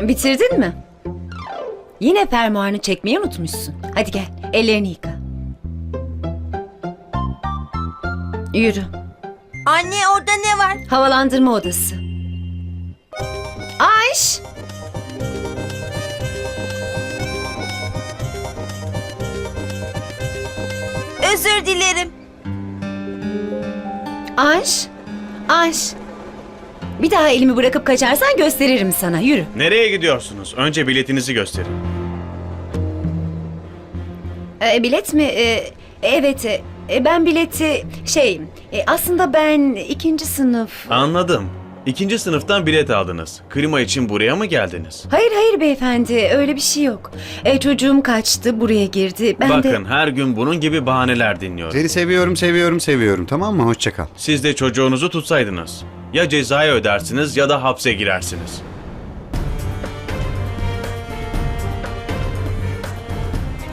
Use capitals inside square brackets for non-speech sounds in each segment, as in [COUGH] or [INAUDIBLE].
Bitirdin mi? Yine fermuarını çekmeyi unutmuşsun. Hadi gel, ellerini yıka. Yürü. Anne orada ne var? Havalandırma odası. Ayş! Özür dilerim. Ayş! Ayş! Bir daha elimi bırakıp kaçarsan gösteririm sana. Yürü. Nereye gidiyorsunuz? Önce biletinizi gösterin. Ee, bilet mi? Ee, evet. e, ben bileti şey e, aslında ben ikinci sınıf. Anladım. İkinci sınıftan bilet aldınız. Klima için buraya mı geldiniz? Hayır hayır beyefendi öyle bir şey yok. E, çocuğum kaçtı buraya girdi. Ben de Bakın her gün bunun gibi bahaneler dinliyorum. Seni seviyorum, seviyorum, seviyorum. Tamam mı? Hoşça kal. Siz de çocuğunuzu tutsaydınız. Ya cezayı ödersiniz ya da hapse girersiniz.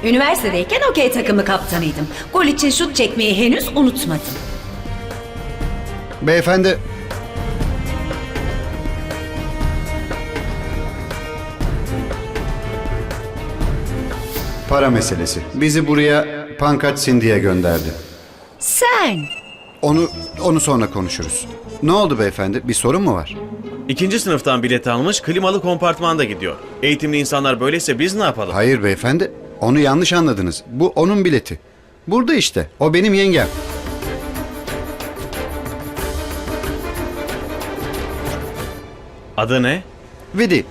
üniversitedeyken okey takımı kaptanıydım. Gol için şut çekmeyi henüz unutmadım. Beyefendi... Para meselesi. Bizi buraya Pankaj Sindi'ye gönderdi. Sen Onu onu sonra konuşuruz. Ne oldu beyefendi? Bir sorun mu var? İkinci sınıftan bilet almış klimalı kompartmanda gidiyor. Eğitimli insanlar böyleyse biz ne yapalım? Hayır beyefendi. Onu yanlış anladınız. Bu onun bileti. Burada işte. O benim yengem. Adı ne? Vidi.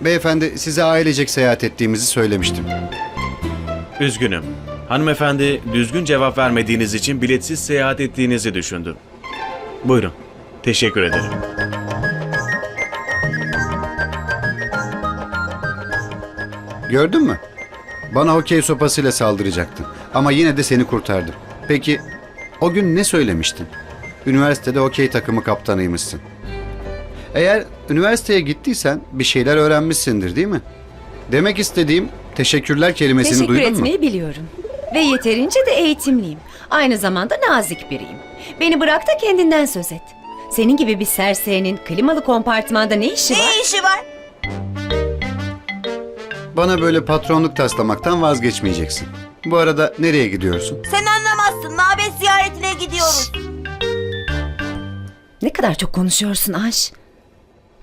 Beyefendi size ailecek seyahat ettiğimizi söylemiştim. Üzgünüm. Hanımefendi düzgün cevap vermediğiniz için biletsiz seyahat ettiğinizi düşündüm. Buyurun. Teşekkür ederim. Gördün mü? Bana hokey sopasıyla saldıracaktın. Ama yine de seni kurtardım. Peki o gün ne söylemiştin? Üniversitede hokey takımı kaptanıymışsın. Eğer üniversiteye gittiysen bir şeyler öğrenmişsindir değil mi? Demek istediğim teşekkürler kelimesini teşekkür duydun mu? etmeyi biliyorum. Ve yeterince de eğitimliyim. Aynı zamanda nazik biriyim. Beni bırak da kendinden söz et. Senin gibi bir serserinin klimalı kompartmanda ne işi var? Ne işi var? Bana böyle patronluk taslamaktan vazgeçmeyeceksin. Bu arada nereye gidiyorsun? Sen anlamazsın. Mabet ziyaretine gidiyoruz. Ne kadar çok konuşuyorsun Aş.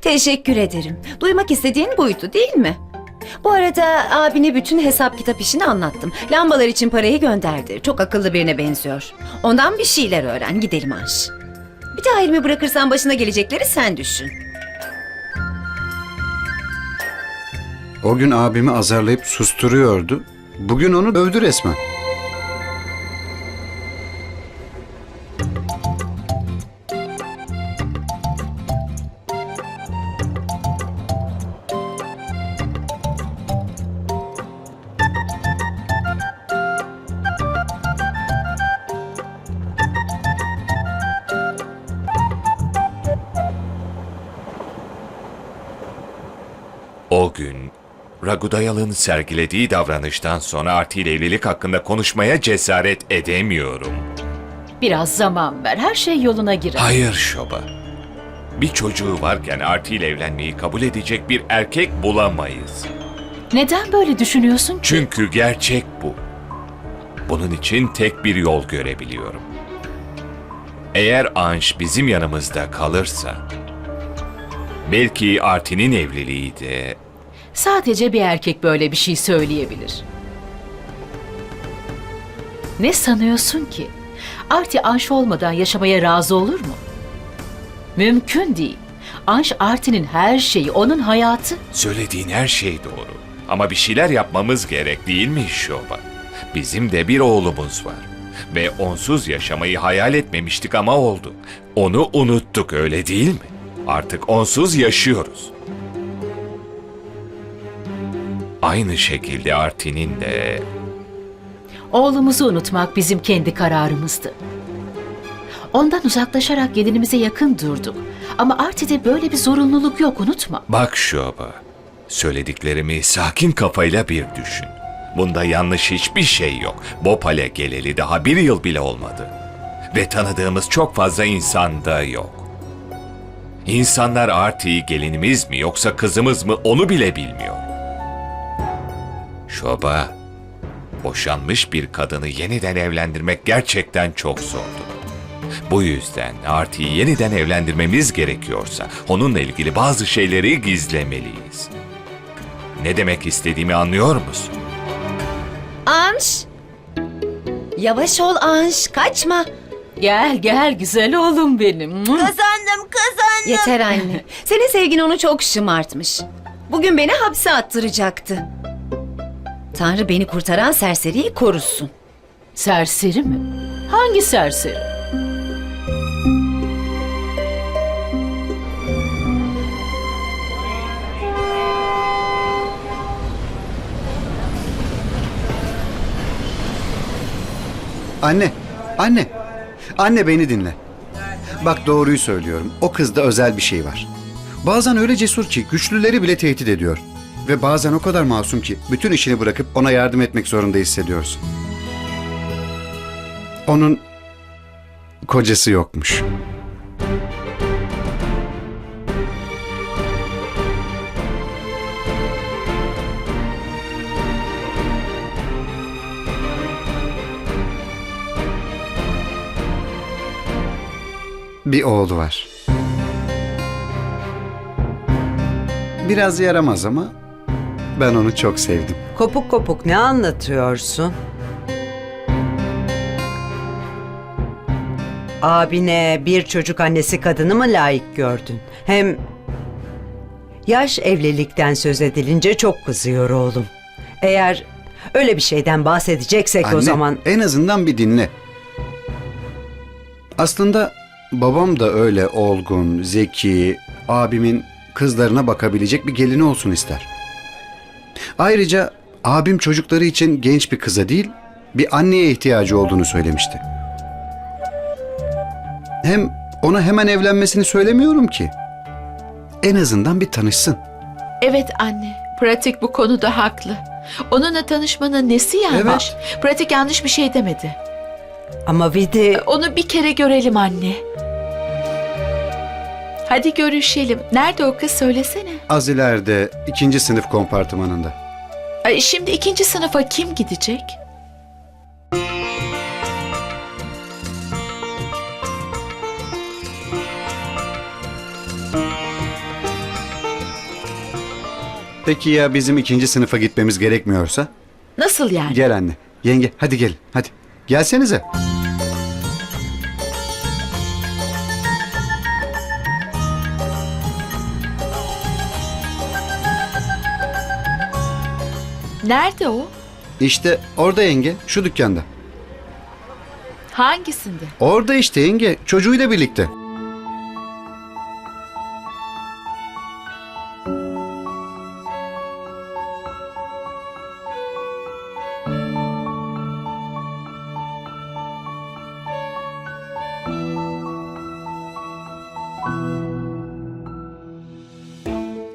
Teşekkür ederim. Duymak istediğin buydu değil mi? Bu arada abine bütün hesap kitap işini anlattım. Lambalar için parayı gönderdi. Çok akıllı birine benziyor. Ondan bir şeyler öğren. Gidelim Aş. Bir daha elimi bırakırsan başına gelecekleri sen düşün. O gün abimi azarlayıp susturuyordu. Bugün onu dövdü resmen. Ragudayal'ın sergilediği davranıştan sonra Arti ile evlilik hakkında konuşmaya cesaret edemiyorum. Biraz zaman ver, her şey yoluna girer. Hayır Şoba. Bir çocuğu varken Arti ile evlenmeyi kabul edecek bir erkek bulamayız. Neden böyle düşünüyorsun ki? Çünkü gerçek bu. Bunun için tek bir yol görebiliyorum. Eğer Anş bizim yanımızda kalırsa, belki Arti'nin evliliği de Sadece bir erkek böyle bir şey söyleyebilir. Ne sanıyorsun ki? Arti Anş olmadan yaşamaya razı olur mu? Mümkün değil. Anş Arti'nin her şeyi, onun hayatı. Söylediğin her şey doğru. Ama bir şeyler yapmamız gerek değil mi Şoba? Bizim de bir oğlumuz var. Ve onsuz yaşamayı hayal etmemiştik ama oldu. Onu unuttuk öyle değil mi? Artık onsuz yaşıyoruz. Aynı şekilde Artin'in de Oğlumuzu unutmak bizim kendi kararımızdı. Ondan uzaklaşarak gelinimize yakın durduk. Ama Arti'de böyle bir zorunluluk yok unutma. Bak Şoba, söylediklerimi sakin kafayla bir düşün. Bunda yanlış hiçbir şey yok. Bopal'e geleli daha bir yıl bile olmadı. Ve tanıdığımız çok fazla insan da yok. İnsanlar Arti'yi gelinimiz mi yoksa kızımız mı onu bile bilmiyor. Şoba, boşanmış bir kadını yeniden evlendirmek gerçekten çok zordu. Bu yüzden Arti'yi yeniden evlendirmemiz gerekiyorsa onunla ilgili bazı şeyleri gizlemeliyiz. Ne demek istediğimi anlıyor musun? Anş! Yavaş ol Anş, kaçma. Gel gel güzel oğlum benim. Kazandım kazandım. Yeter anne. [LAUGHS] Senin sevgin onu çok şımartmış. Bugün beni hapse attıracaktı. Tanrı beni kurtaran serseriyi korusun. Serseri mi? Hangi serseri? Anne, anne. Anne beni dinle. Bak doğruyu söylüyorum. O kızda özel bir şey var. Bazen öyle cesur ki güçlüleri bile tehdit ediyor. Ve bazen o kadar masum ki bütün işini bırakıp ona yardım etmek zorunda hissediyorsun. Onun kocası yokmuş. Bir oğlu var. Biraz yaramaz ama ben onu çok sevdim. Kopuk kopuk ne anlatıyorsun? Abine bir çocuk annesi kadını mı layık gördün? Hem yaş evlilikten söz edilince çok kızıyor oğlum. Eğer öyle bir şeyden bahsedeceksek Anne, o zaman en azından bir dinle. Aslında babam da öyle olgun, zeki, abimin kızlarına bakabilecek bir gelini olsun ister. Ayrıca abim çocukları için genç bir kıza değil, bir anneye ihtiyacı olduğunu söylemişti. Hem ona hemen evlenmesini söylemiyorum ki. En azından bir tanışsın. Evet anne, pratik bu konuda haklı. Onunla tanışmanın nesi yanlış? Pratik yanlış bir şey demedi. ama Vidi Onu bir kere görelim anne. Hadi görüşelim. Nerede o kız söylesene. Az ileride ikinci sınıf kompartımanında. Ay, şimdi ikinci sınıfa kim gidecek? Peki ya bizim ikinci sınıfa gitmemiz gerekmiyorsa? Nasıl yani? Gel anne. Yenge hadi gel. Hadi. Gelsenize. Nerede o? İşte orada yenge. Şu dükkanda. Hangisinde? Orada işte yenge. Çocuğuyla birlikte.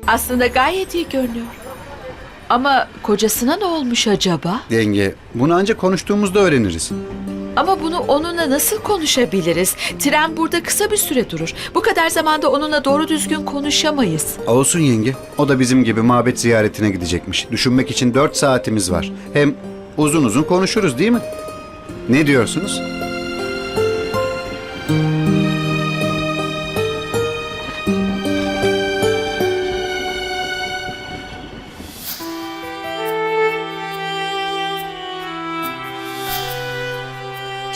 Aslında gayet iyi görünüyor. Ama kocasına ne olmuş acaba? Yenge bunu ancak konuştuğumuzda öğreniriz. Ama bunu onunla nasıl konuşabiliriz? Tren burada kısa bir süre durur. Bu kadar zamanda onunla doğru düzgün konuşamayız. Olsun yenge. O da bizim gibi mabet ziyaretine gidecekmiş. Düşünmek için dört saatimiz var. Hem uzun uzun konuşuruz değil mi? Ne diyorsunuz?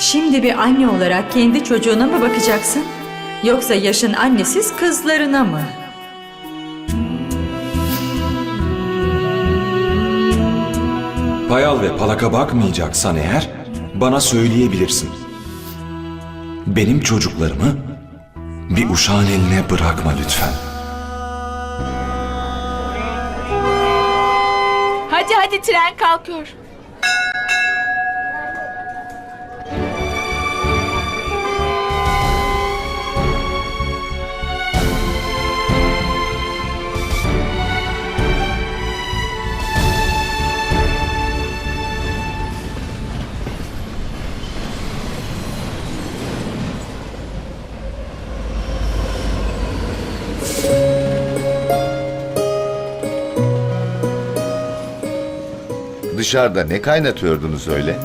Şimdi bir anne olarak kendi çocuğuna mı bakacaksın? Yoksa yaşın annesiz kızlarına mı? Payal ve palaka bakmayacaksan eğer bana söyleyebilirsin. Benim çocuklarımı bir uşağın eline bırakma lütfen. Hadi hadi tren kalkıyor. Dışarıda ne kaynatıyordunuz öyle?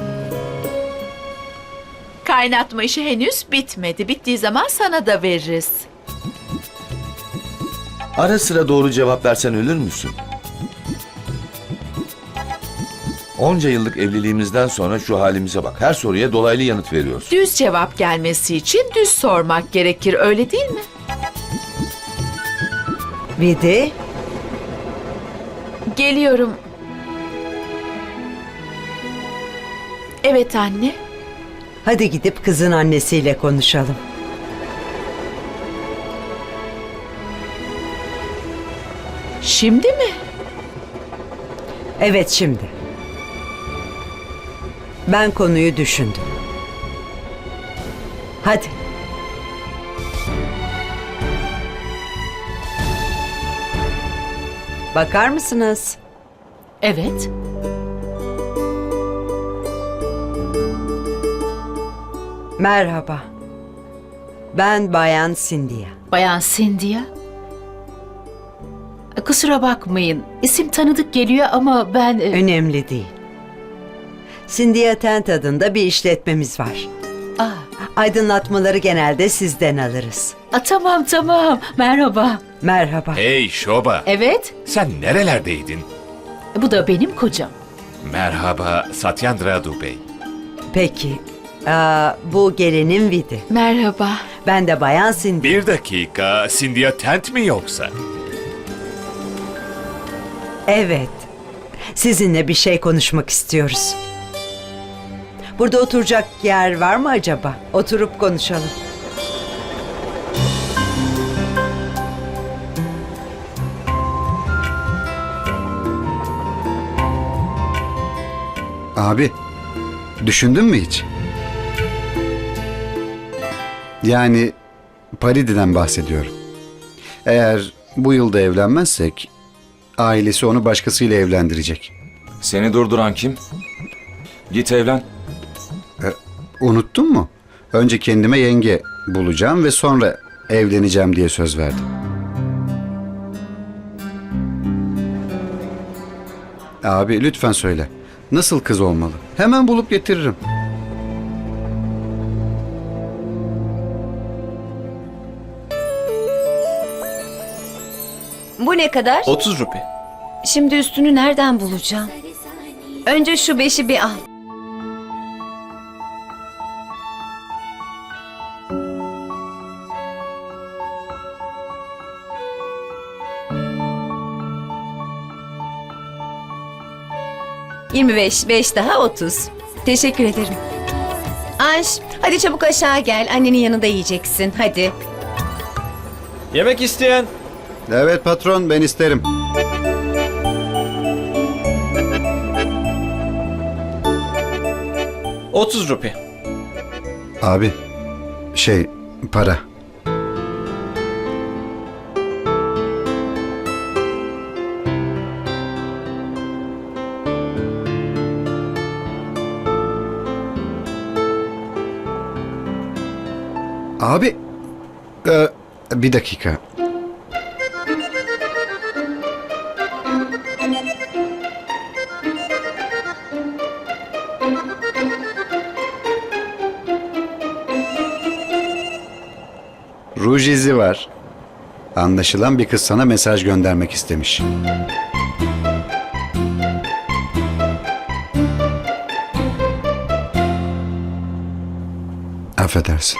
Kaynatma işi henüz bitmedi. Bittiği zaman sana da veririz. Ara sıra doğru cevap versen ölür müsün? Onca yıllık evliliğimizden sonra şu halimize bak. Her soruya dolaylı yanıt veriyorsun. Düz cevap gelmesi için düz sormak gerekir öyle değil mi? Vidi, Geliyorum. Evet anne. hadi gidip kızın annesiyle konuşalım. Şimdi mi? Evet şimdi. Ben konuyu düşündüm. Hadi. Bakar mısınız? Evet. Merhaba. Ben Bayan Sindiya. Bayan Cynthia. Kusura bakmayın. İsim tanıdık geliyor ama ben... e, Önemli değil. Sindiya Tent adında bir işletmemiz var. Aa, Aydınlatmaları genelde sizden alırız. a, tamam tamam. Merhaba. Merhaba. Hey Şoba, Evet. sen nerelerdeydin? Bu da benim kocam. Merhaba Satyendra Dubey. Peki. Aa, bu gelinin Vidi. Merhaba. Ben de Bayan Sindiya. Bir dakika, Cynthia Tent mi yoksa? Evet. Sizinle bir şey konuşmak istiyoruz. Burada oturacak yer var mı acaba? Oturup konuşalım. Abi, düşündün mü hiç? Yani Paridi'den bahsediyorum. Eğer bu yılda evlenmezsek ailesi onu başkasıyla evlendirecek. Seni durduran kim? Git evlen. Unuttun mu? Önce kendime yenge bulacağım ve sonra evleneceğim diye söz verdim. Abi lütfen söyle. Nasıl kız olmalı? Hemen bulup getiririm. Bu ne kadar? 30 rupi. Şimdi üstünü nereden bulacağım? Önce şu beşi bir al. Yirmi beş, beş daha otuz. Teşekkür ederim. Anş, hadi çabuk aşağı gel. Annenin yanında yiyeceksin. Hadi. Yemek isteyen? Evet patron ben isterim. Otuz rupi. Abi şey para. Abi e, bir dakika. Ruj izi var. Anlaşılan bir kız sana mesaj göndermek istemiş. Affedersin.